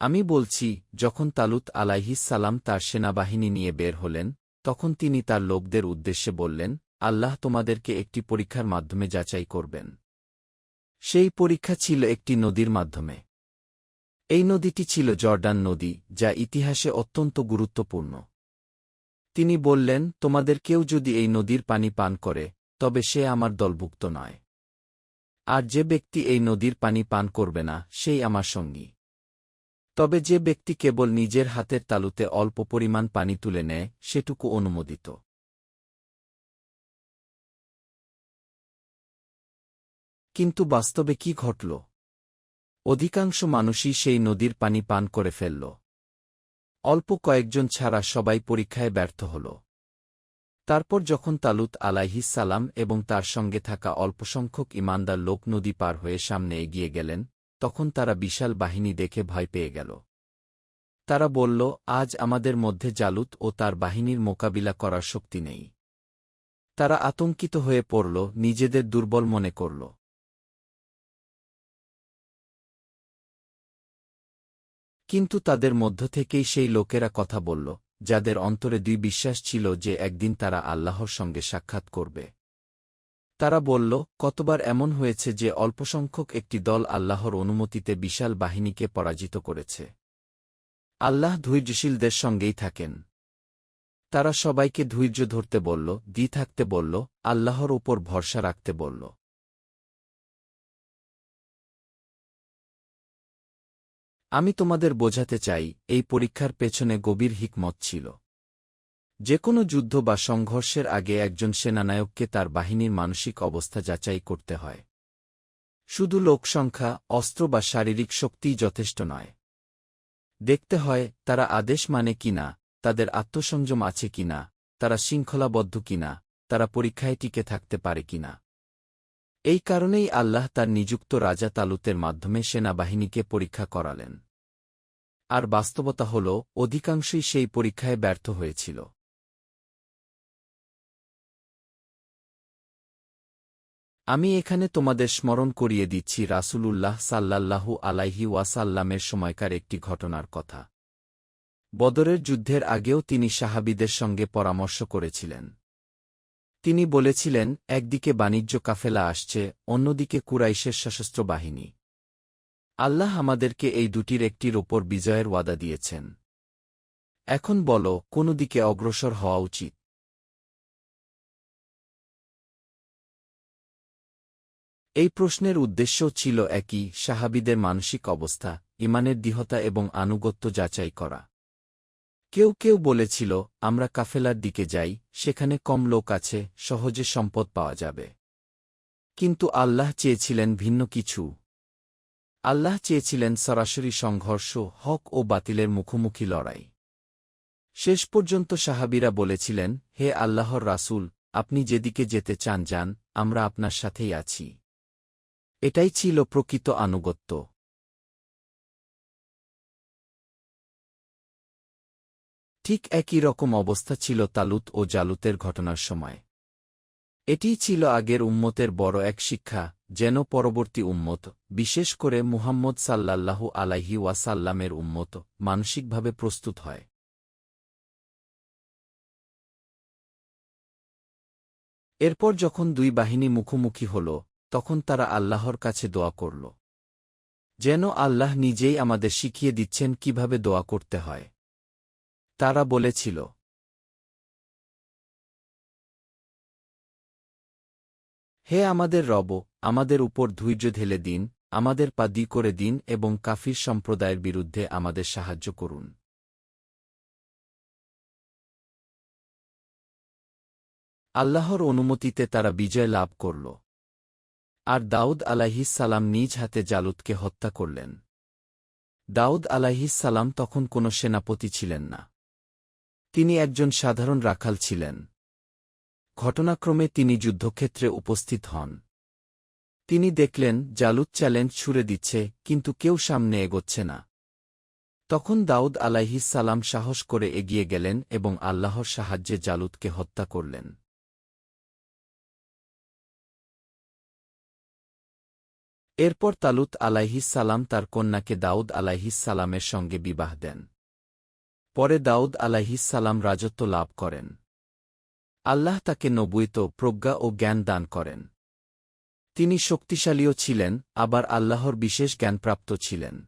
আমি বলছি, যখন তালুত আলাইহিস সালাম তার সেনাবাহিনী নিয়ে বের হলেন, তখন তিনি তার লোকদের উদ্দেশ্যে বললেন, আল্লাহ তোমাদেরকে একটি পরীক্ষার মাধ্যমে যাচাই করবেন। সেই পরীক্ষা ছিল একটি নদীর মাধ্যমে। এই নদীটি ছিল জর্ডান নদী, যা ইতিহাসে অত্যন্ত গুরুত্বপূর্ণ। তিনি বললেন, তোমাদের কেউ যদি এই নদীর পানি পান করে, তবে সে আমার দলভুক্ত নয়। আর যে ব্যক্তি এই নদীর পানি পান করবে না, সেই আমার সঙ্গী। তবে যে ব্যক্তি কেবল নিজের হাতের তালুতে অল্প পরিমাণ পানি তুলে নেয়, সেটুকু অনুমোদিত। কিন্তু বাস্তবে কি ঘটল? অধিকাংশ মানুষই সেই নদীর পানি পান করে ফেলল। অল্প কয়েকজন ছাড়া সবাই পরীক্ষায় ব্যর্থ হল। তারপর যখন তালুত আলাইহিস সালাম এবং তার সঙ্গে থাকা অল্পসংখ্যক ইমানদার লোক নদী পার হয়ে সামনে এগিয়ে গেলেন তখন তারা বিশাল বাহিনী দেখে ভয় পেয়ে গেল। তারা বলল, আজ আমাদের মধ্যে জালুত ও তার বাহিনীর মোকাবিলা করার শক্তি নেই। তারা আতঙ্কিত হয়ে পড়ল, নিজেদের দুর্বল মনে করল। কিন্তু তাদের মধ্য থেকেই সেই লোকেরা কথা বলল, যাদের অন্তরে দুই বিশ্বাস ছিল যে একদিন তারা আল্লাহর সঙ্গে সাক্ষাৎ করবে। তারা বলল, কতবার এমন হয়েছে যে অল্পসংখ্যক একটি দল আল্লাহর অনুমতিতে বিশাল বাহিনীকে পরাজিত করেছে। আল্লাহ ধৈর্যশীলদের সঙ্গেই থাকেন। তারা সবাইকে ধৈর্য ধরতে বলল, দি থাকতে বলল, আল্লাহর ওপর ভরসা রাখতে বলল। আমি তোমাদের বোঝাতে চাই, এই পরীক্ষার পেছনে গভীর হিকমত ছিল। যে কোনো যুদ্ধ বা সংঘর্ষের আগে একজন সেনানায়ককে তার বাহিনীর মানসিক অবস্থা যাচাই করতে হয়। শুধু লোকসংখ্যা অস্ত্র বা শারীরিক শক্তিই যথেষ্ট নয়। দেখতে হয়, তারা আদেশ মানে কিনা তাদের আত্মসংযম আছে কিনা তারা শৃঙ্খলাবদ্ধ কিনা তারা পরীক্ষায় টিকে থাকতে পারে কিনা এই কারণেই আল্লাহ তার নিযুক্ত রাজা তালুতের মাধ্যমে সেনাবাহিনীকে পরীক্ষা করালেন। আর বাস্তবতা হল, অধিকাংশই সেই পরীক্ষায় ব্যর্থ হয়েছিল। আমি এখানে তোমাদের স্মরণ করিয়ে দিচ্ছি রাসূলুল্লাহ সাল্লাল্লাহু আলাইহি ওয়াসাল্লামের সময়কার একটি ঘটনার কথা। বদরের যুদ্ধের আগেও তিনি সাহাবিদের সঙ্গে পরামর্শ করেছিলেন। তিনি বলেছিলেন, একদিকে বাণিজ্য কাফেলা আসছে, অন্যদিকে কুরাইশের সশস্ত্র বাহিনী। আল্লাহ আমাদেরকে এই দুটির একটির ওপর বিজয়ের ওয়াদা দিয়েছেন। এখন বল, কোন দিকে অগ্রসর হওয়া উচিত? এই প্রশ্নের উদ্দেশ্য ছিল একই, সাহাবিদের মানসিক অবস্থা ইমানের দৃঢ়তা এবং আনুগত্য যাচাই করা। কেউ কেউ বলেছিল, আমরা কাফেলার দিকে যাই, সেখানে কম লোক আছে, সহজে সম্পদ পাওয়া যাবে। কিন্তু আল্লাহ চেয়েছিলেন ভিন্ন কিছু। আল্লাহ চেয়েছিলেন সরাসরি সংঘর্ষ, হক ও বাতিলের মুখোমুখি লড়াই। শেষ পর্যন্ত সাহাবিরা বলেছিলেন, হে আল্লাহর রাসূল, আপনি যেদিকে যেতে চান যান, আমরা আপনার সাথেই আছি। এটাই ছিল প্রকৃত আনুগত্য। ঠিক একই রকম অবস্থা ছিল তালুত ও জালুতের ঘটনার সময়। এটিই ছিল আগের উম্মতের বড় এক শিক্ষা, যেন পরবর্তী উম্মত, বিশেষ করে মুহাম্মদ সাল্লাল্লাহু আলাইহি ওয়াসাল্লামের উম্মত, মানসিকভাবে প্রস্তুত হয়। এরপর যখন দুই বাহিনী মুখোমুখি হল তখন তারা আল্লাহর কাছে দোয়া করল। যেন আল্লাহ নিজেই আমাদের শিখিয়ে দিচ্ছেন কীভাবে দোয়া করতে হয়। তারা বলেছিল, হে আমাদের রব, আমাদের উপর ধৈর্য ঢেলে দিন, আমাদের পা দি করে দিন এবং কাফির সম্প্রদায়ের বিরুদ্ধে আমাদের সাহায্য করুন। আল্লাহর অনুমতিতে তারা বিজয় লাভ করল। আর দাউদ সালাম নিজ হাতে জালুদকে হত্যা করলেন। দাউদ সালাম তখন কোনো সেনাপতি ছিলেন না। তিনি একজন সাধারণ রাখাল ছিলেন। ঘটনাক্রমে তিনি যুদ্ধক্ষেত্রে উপস্থিত হন। তিনি দেখলেন, জালুদ চ্যালেঞ্জ ছুড়ে দিচ্ছে, কিন্তু কেউ সামনে এগোচ্ছে না। তখন দাউদ সালাম সাহস করে এগিয়ে গেলেন এবং আল্লাহর সাহায্যে জালুদকে হত্যা করলেন। এরপর তালুত সালাম তার কন্যাকে দাউদ সালামের সঙ্গে বিবাহ দেন। পরে দাউদ সালাম রাজত্ব লাভ করেন। আল্লাহ তাকে নবুয়ত, প্রজ্ঞা ও জ্ঞান দান করেন। তিনি শক্তিশালীও ছিলেন, আবার আল্লাহর বিশেষ জ্ঞানপ্রাপ্ত ছিলেন।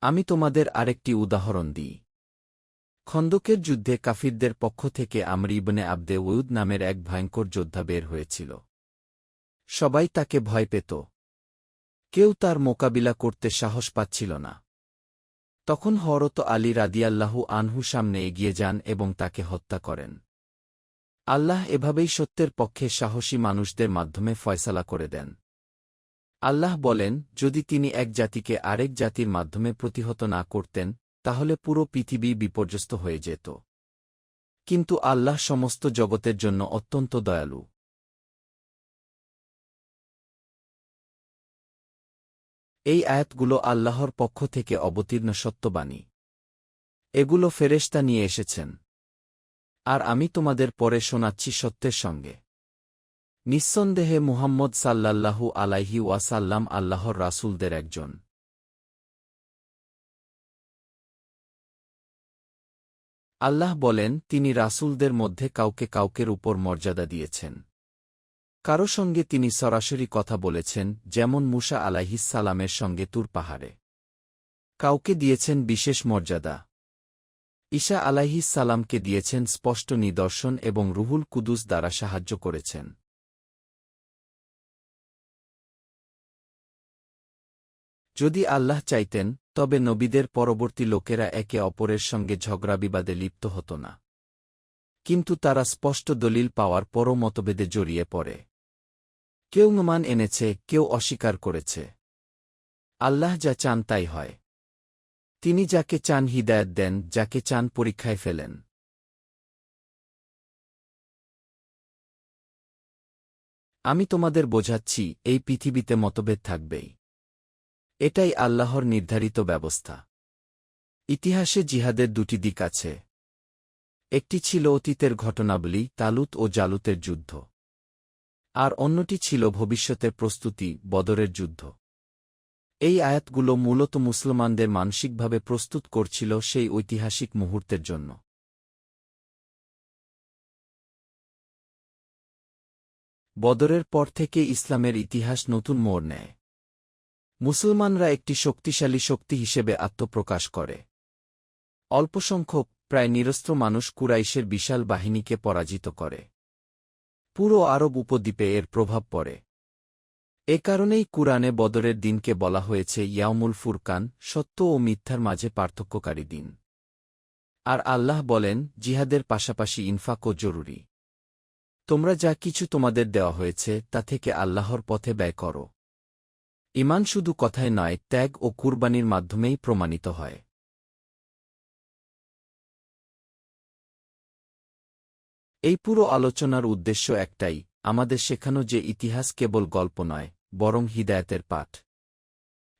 আমি তোমাদের আরেকটি উদাহরণ দিই। খন্দকের যুদ্ধে কাফিরদের পক্ষ থেকে আমর ইবনে আবদে উয়ুদ নামের এক ভয়ঙ্কর যোদ্ধা বের হয়েছিল। সবাই তাকে ভয় পেত। কেউ তার মোকাবিলা করতে সাহস পাচ্ছিল না। তখন হরত আলী রাদিয়াল্লাহু আনহু সামনে এগিয়ে যান এবং তাকে হত্যা করেন। আল্লাহ এভাবেই সত্যের পক্ষে সাহসী মানুষদের মাধ্যমে ফয়সালা করে দেন। আল্লাহ বলেন, যদি তিনি এক জাতিকে আরেক জাতির মাধ্যমে প্রতিহত না করতেন তাহলে পুরো পৃথিবী বিপর্যস্ত হয়ে যেত। কিন্তু আল্লাহ সমস্ত জগতের জন্য অত্যন্ত দয়ালু। এই আয়াতগুলো আল্লাহর পক্ষ থেকে অবতীর্ণ সত্যবাণী। এগুলো ফেরেশতা নিয়ে এসেছেন। আর আমি তোমাদের পরে শোনাচ্ছি সত্যের সঙ্গে। নিঃসন্দেহে মুহাম্মদ সাল্লাল্লাহু আলাইহি ওয়াসাল্লাম আল্লাহর রাসূলদের একজন। আল্লাহ বলেন, তিনি রাসুলদের মধ্যে কাউকে কাউকের উপর মর্যাদা দিয়েছেন। কারও সঙ্গে তিনি সরাসরি কথা বলেছেন, যেমন মুসা আলাহিসালামের সঙ্গে তুর পাহাড়ে। কাউকে দিয়েছেন বিশেষ মর্যাদা। ঈশা সালামকে দিয়েছেন স্পষ্ট নিদর্শন এবং রুহুল কুদুস দ্বারা সাহায্য করেছেন। যদি আল্লাহ চাইতেন, তবে নবীদের পরবর্তী লোকেরা একে অপরের সঙ্গে ঝগড়া বিবাদে লিপ্ত হতো না। কিন্তু তারা স্পষ্ট দলিল পাওয়ার পরও মতভেদে জড়িয়ে পড়ে। কেউ মান এনেছে, কেউ অস্বীকার করেছে। আল্লাহ যা চান তাই হয়। তিনি যাকে চান হিদায়ত দেন, যাকে চান পরীক্ষায় ফেলেন। আমি তোমাদের বোঝাচ্ছি, এই পৃথিবীতে মতভেদ থাকবেই। এটাই আল্লাহর নির্ধারিত ব্যবস্থা। ইতিহাসে জিহাদের দুটি দিক আছে। একটি ছিল অতীতের ঘটনাবলী, তালুত ও জালুতের যুদ্ধ। আর অন্যটি ছিল ভবিষ্যতের প্রস্তুতি, বদরের যুদ্ধ। এই আয়াতগুলো মূলত মুসলমানদের মানসিকভাবে প্রস্তুত করছিল সেই ঐতিহাসিক মুহূর্তের জন্য। বদরের পর থেকে ইসলামের ইতিহাস নতুন মোড় নেয়। মুসলমানরা একটি শক্তিশালী শক্তি হিসেবে আত্মপ্রকাশ করে। অল্পসংখ্যক, প্রায় নিরস্ত্র মানুষ কুরাইশের বিশাল বাহিনীকে পরাজিত করে। পুরো আরব উপদ্বীপে এর প্রভাব পড়ে। এ কারণেই কুরআনে বদরের দিনকে বলা হয়েছে ইয়ামুল ফুরকান, সত্য ও মিথ্যার মাঝে পার্থক্যকারী দিন। আর আল্লাহ বলেন, জিহাদের পাশাপাশি ইনফাকও জরুরি। তোমরা যা কিছু তোমাদের দেওয়া হয়েছে, তা থেকে আল্লাহর পথে ব্যয় করো। ইমান শুধু কথায় নয়, ত্যাগ ও কুরবানির মাধ্যমেই প্রমাণিত হয়। এই পুরো আলোচনার উদ্দেশ্য একটাই, আমাদের শেখানো যে ইতিহাস কেবল গল্প নয়, বরং হিদায়তের পাঠ।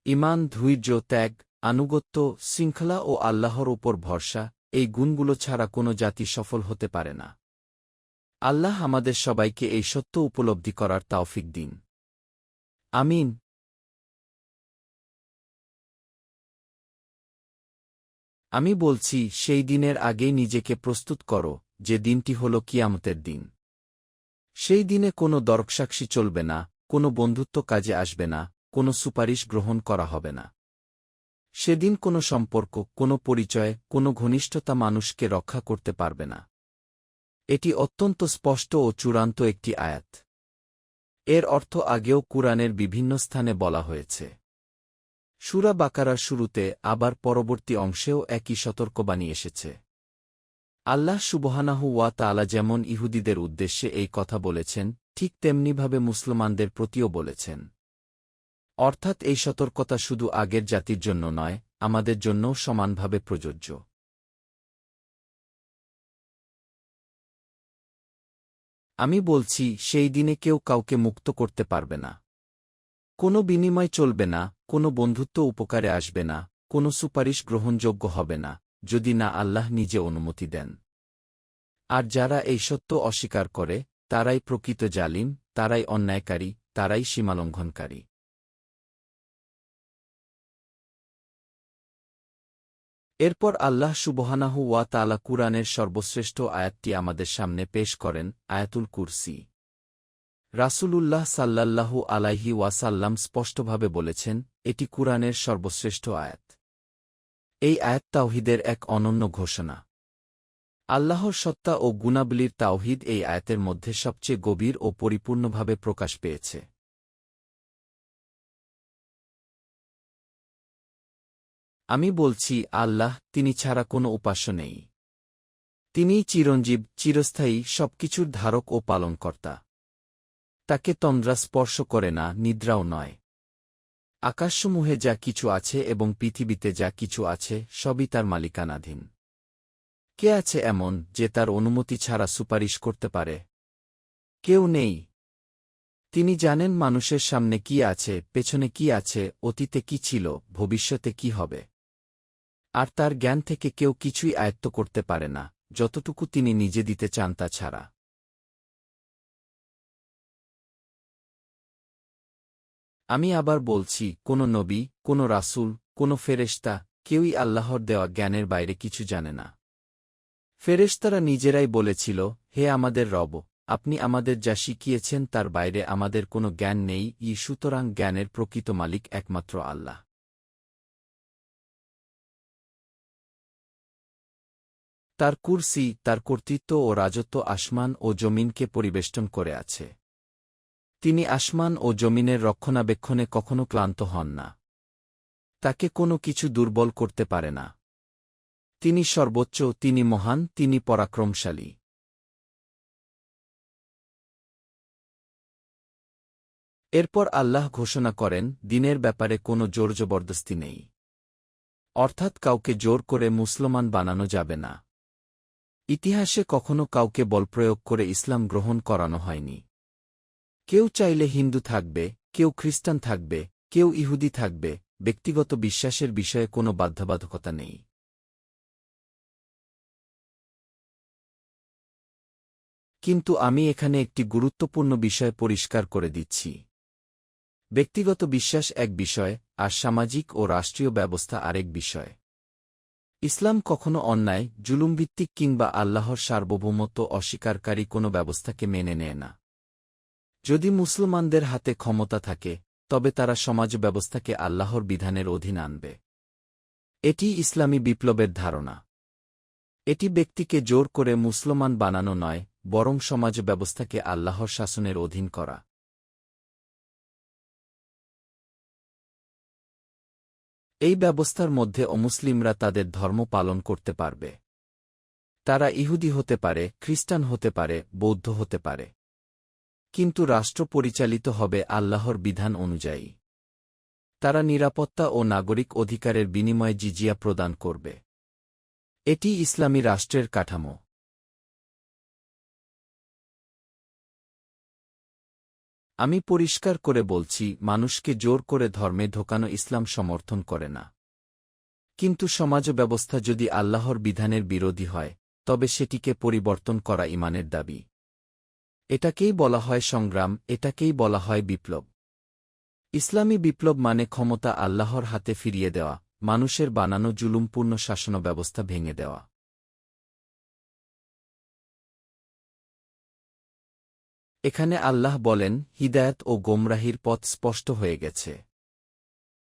ইমান, ধৈর্য, ত্যাগ, আনুগত্য, শৃঙ্খলা ও আল্লাহর উপর ভরসা, এই গুণগুলো ছাড়া কোনো জাতি সফল হতে পারে না। আল্লাহ আমাদের সবাইকে এই সত্য উপলব্ধি করার তাওফিক দিন। আমিন। আমি বলছি, সেই দিনের আগেই নিজেকে প্রস্তুত করো, যে দিনটি হল কিয়ামতের দিন। সেই দিনে কোনো দর্কসাক্ষী চলবে না, কোনো বন্ধুত্ব কাজে আসবে না, কোনো সুপারিশ গ্রহণ করা হবে না। সেদিন কোনো সম্পর্ক, কোনো পরিচয়, কোনো ঘনিষ্ঠতা মানুষকে রক্ষা করতে পারবে না। এটি অত্যন্ত স্পষ্ট ও চূড়ান্ত একটি আয়াত। এর অর্থ আগেও কুরআনের বিভিন্ন স্থানে বলা হয়েছে। সুরা বাকারার শুরুতে আবার পরবর্তী অংশেও একই সতর্কবাণী এসেছে। আল্লাহ সুবহানাহু ওয়া তালা যেমন ইহুদিদের উদ্দেশ্যে এই কথা বলেছেন, ঠিক তেমনিভাবে মুসলমানদের প্রতিও বলেছেন। অর্থাৎ এই সতর্কতা শুধু আগের জাতির জন্য নয়, আমাদের জন্যও সমানভাবে প্রযোজ্য। আমি বলছি, সেই দিনে কেউ কাউকে মুক্ত করতে পারবে না। কোনো বিনিময় চলবে না কোনো বন্ধুত্ব উপকারে আসবে না, কোনো সুপারিশ গ্রহণযোগ্য হবে না, যদি না আল্লাহ নিজে অনুমতি দেন। আর যারা এই সত্য অস্বীকার করে, তারাই প্রকৃত জালিম, তারাই অন্যায়কারী, তারাই সীমালঙ্ঘনকারী। এরপর আল্লাহ সুবহানাহু ওয়া তালা কুরআনের সর্বশ্রেষ্ঠ আয়াতটি আমাদের সামনে পেশ করেন, আয়াতুল কুরসি। রাসূলুল্লাহ সাল্লাল্লাহু আলাইহি ওয়াসাল্লাম স্পষ্টভাবে বলেছেন, এটি কুরআনের সর্বশ্রেষ্ঠ আয়াত। এই আয়াত তাওহিদের এক অনন্য ঘোষণা। আল্লাহর সত্তা ও গুণাবলীর তাওহিদ এই আয়াতের মধ্যে সবচেয়ে গভীর ও পরিপূর্ণভাবে প্রকাশ পেয়েছে। আমি বলছি, আল্লাহ তিনি ছাড়া কোনো উপাস্য নেই। তিনিই চিরঞ্জীব, চিরস্থায়ী, সবকিছুর ধারক ও পালনকর্তা। তাকে তন্দ্রা স্পর্শ করে না, নিদ্রাও নয়। আকাশসমূহে যা কিছু আছে এবং পৃথিবীতে যা কিছু আছে, সবই তার মালিকানাধীন। কে আছে এমন যে তার অনুমতি ছাড়া সুপারিশ করতে পারে? কেউ নেই। তিনি জানেন মানুষের সামনে কি আছে, পেছনে কি আছে, অতীতে কি ছিল, ভবিষ্যতে কি হবে। আর তার জ্ঞান থেকে কেউ কিছুই আয়ত্ত করতে পারে না, যতটুকু তিনি নিজে দিতে চান তা ছাড়া। আমি আবার বলছি, কোনো নবী, কোনো রাসূল, কোনো ফেরেশতা, কেউই আল্লাহর দেওয়া জ্ঞানের বাইরে কিছু জানে না। ফেরেশতারা নিজেরাই বলেছিল, হে আমাদের রব, আপনি আমাদের যা শিখিয়েছেন তার বাইরে আমাদের কোনো জ্ঞান নেই, ই সুতরাং জ্ঞানের প্রকৃত মালিক একমাত্র আল্লাহ। তার কুরসি, তার কর্তৃত্ব ও রাজত্ব আসমান ও জমিনকে পরিবেষ্টন করে আছে। তিনি আসমান ও জমিনের রক্ষণাবেক্ষণে কখনো ক্লান্ত হন না। তাকে কোনো কিছু দুর্বল করতে পারে না। তিনি সর্বোচ্চ, তিনি মহান, তিনি পরাক্রমশালী। এরপর আল্লাহ ঘোষণা করেন, দিনের ব্যাপারে কোনো জোর জবরদস্তি নেই। অর্থাৎ কাউকে জোর করে মুসলমান বানানো যাবে না। ইতিহাসে কখনো কাউকে বলপ্রয়োগ করে ইসলাম গ্রহণ করানো হয়নি। কেউ চাইলে হিন্দু থাকবে, কেউ খ্রিস্টান থাকবে, কেউ ইহুদি থাকবে, ব্যক্তিগত বিশ্বাসের বিষয়ে কোনো বাধ্যবাধকতা নেই। কিন্তু আমি এখানে একটি গুরুত্বপূর্ণ বিষয় পরিষ্কার করে দিচ্ছি। ব্যক্তিগত বিশ্বাস এক বিষয়, আর সামাজিক ও রাষ্ট্রীয় ব্যবস্থা আরেক বিষয়। ইসলাম কখনো অন্যায় জুলুমভিত্তিক কিংবা আল্লাহর সার্বভৌমত্ব অস্বীকারী কোনো ব্যবস্থাকে মেনে নেয় না। যদি মুসলমানদের হাতে ক্ষমতা থাকে, তবে তারা সমাজ ব্যবস্থাকে আল্লাহর বিধানের অধীন আনবে। এটি ইসলামী বিপ্লবের ধারণা। এটি ব্যক্তিকে জোর করে মুসলমান বানানো নয়, বরং সমাজ ব্যবস্থাকে আল্লাহর শাসনের অধীন করা। এই ব্যবস্থার মধ্যে অমুসলিমরা তাদের ধর্ম পালন করতে পারবে। তারা ইহুদি হতে পারে, খ্রিস্টান হতে পারে, বৌদ্ধ হতে পারে। কিন্তু রাষ্ট্র পরিচালিত হবে আল্লাহর বিধান অনুযায়ী। তারা নিরাপত্তা ও নাগরিক অধিকারের বিনিময়ে জিজিয়া প্রদান করবে। এটি ইসলামী রাষ্ট্রের কাঠামো। আমি পরিষ্কার করে বলছি, মানুষকে জোর করে ধর্মে ঢোকানো ইসলাম সমর্থন করে না। কিন্তু সমাজ ব্যবস্থা যদি আল্লাহর বিধানের বিরোধী হয়, তবে সেটিকে পরিবর্তন করা ইমানের দাবি। এটাকেই বলা হয় সংগ্রাম, এটাকেই বলা হয় বিপ্লব। ইসলামী বিপ্লব মানে ক্ষমতা আল্লাহর হাতে ফিরিয়ে দেওয়া, মানুষের বানানো জুলুমপূর্ণ শাসন ব্যবস্থা ভেঙে দেওয়া। এখানে আল্লাহ বলেন, হিদায়ত ও গোমরাহির পথ স্পষ্ট হয়ে গেছে।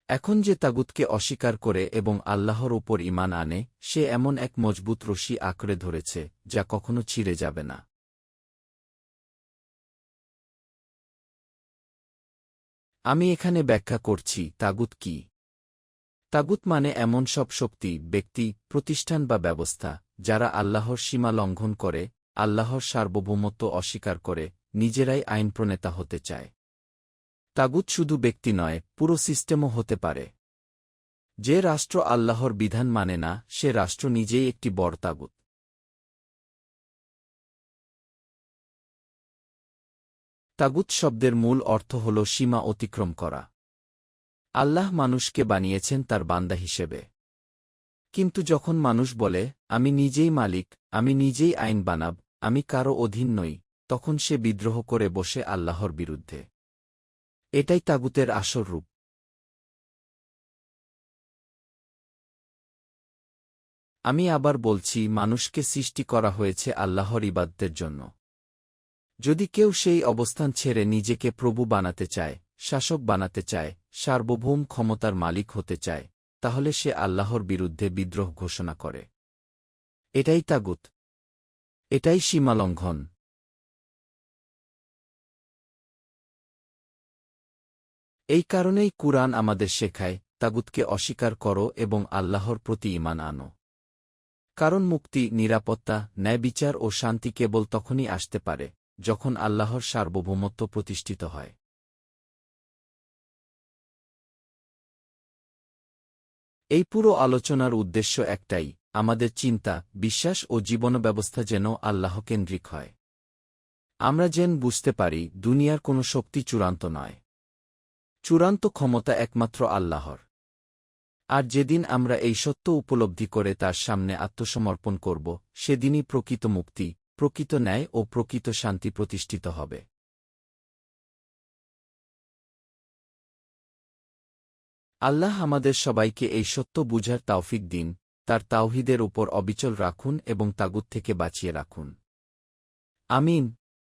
এখন যে তাগুতকে অস্বীকার করে এবং আল্লাহর ওপর ইমান আনে, সে এমন এক মজবুত রশি আঁকড়ে ধরেছে, যা কখনো ছিঁড়ে যাবে না। আমি এখানে ব্যাখ্যা করছি তাগুত কি। তাগুত মানে এমন সব শক্তি, ব্যক্তি, প্রতিষ্ঠান বা ব্যবস্থা, যারা আল্লাহর সীমা লঙ্ঘন করে, আল্লাহর সার্বভৌমত্ব অস্বীকার করে, নিজেরাই আইন প্রণেতা হতে চায়। তাগুত শুধু ব্যক্তি নয়, পুরো সিস্টেমও হতে পারে। যে রাষ্ট্র আল্লাহর বিধান মানে না, সে রাষ্ট্র নিজেই একটি বড় তাগুত। তাগুত শব্দের মূল অর্থ হল সীমা অতিক্রম করা। আল্লাহ মানুষকে বানিয়েছেন তার বান্দা হিসেবে। কিন্তু যখন মানুষ বলে, আমি নিজেই মালিক, আমি নিজেই আইন বানাব, আমি কারও অধীন নই, তখন সে বিদ্রোহ করে বসে আল্লাহর বিরুদ্ধে। এটাই তাগুতের আসল রূপ। আমি আবার বলছি, মানুষকে সৃষ্টি করা হয়েছে আল্লাহর ইবাদতের জন্য। যদি কেউ সেই অবস্থান ছেড়ে নিজেকে প্রভু বানাতে চায়, শাসক বানাতে চায়, সার্বভৌম ক্ষমতার মালিক হতে চায়, তাহলে সে আল্লাহর বিরুদ্ধে বিদ্রোহ ঘোষণা করে। এটাই তাগুত। এটাই সীমালঙ্ঘন। এই কারণেই কুরআন আমাদের শেখায়, তাগুতকে অস্বীকার করো এবং আল্লাহর প্রতি ইমান আনো। কারণ মুক্তি, নিরাপত্তা, ন্যায়বিচার ও শান্তি কেবল তখনই আসতে পারে যখন আল্লাহর সার্বভৌমত্ব প্রতিষ্ঠিত হয়। এই পুরো আলোচনার উদ্দেশ্য একটাই, আমাদের চিন্তা, বিশ্বাস ও জীবন ব্যবস্থা যেন আল্লাহ কেন্দ্রিক হয়। আমরা যেন বুঝতে পারি, দুনিয়ার কোনো শক্তি চূড়ান্ত নয়। চূড়ান্ত ক্ষমতা একমাত্র আল্লাহর। আর যেদিন আমরা এই সত্য উপলব্ধি করে তার সামনে আত্মসমর্পণ করব, সেদিনই প্রকৃত মুক্তি প্রকৃত ন্যায় ও প্রকৃত শান্তি প্রতিষ্ঠিত হবে। আল্লাহ আমাদের সবাইকে এই সত্য বুঝার তাওফিক দিন, তার তাওহিদের উপর অবিচল রাখুন এবং তাগুদ থেকে বাঁচিয়ে রাখুন। আমিন।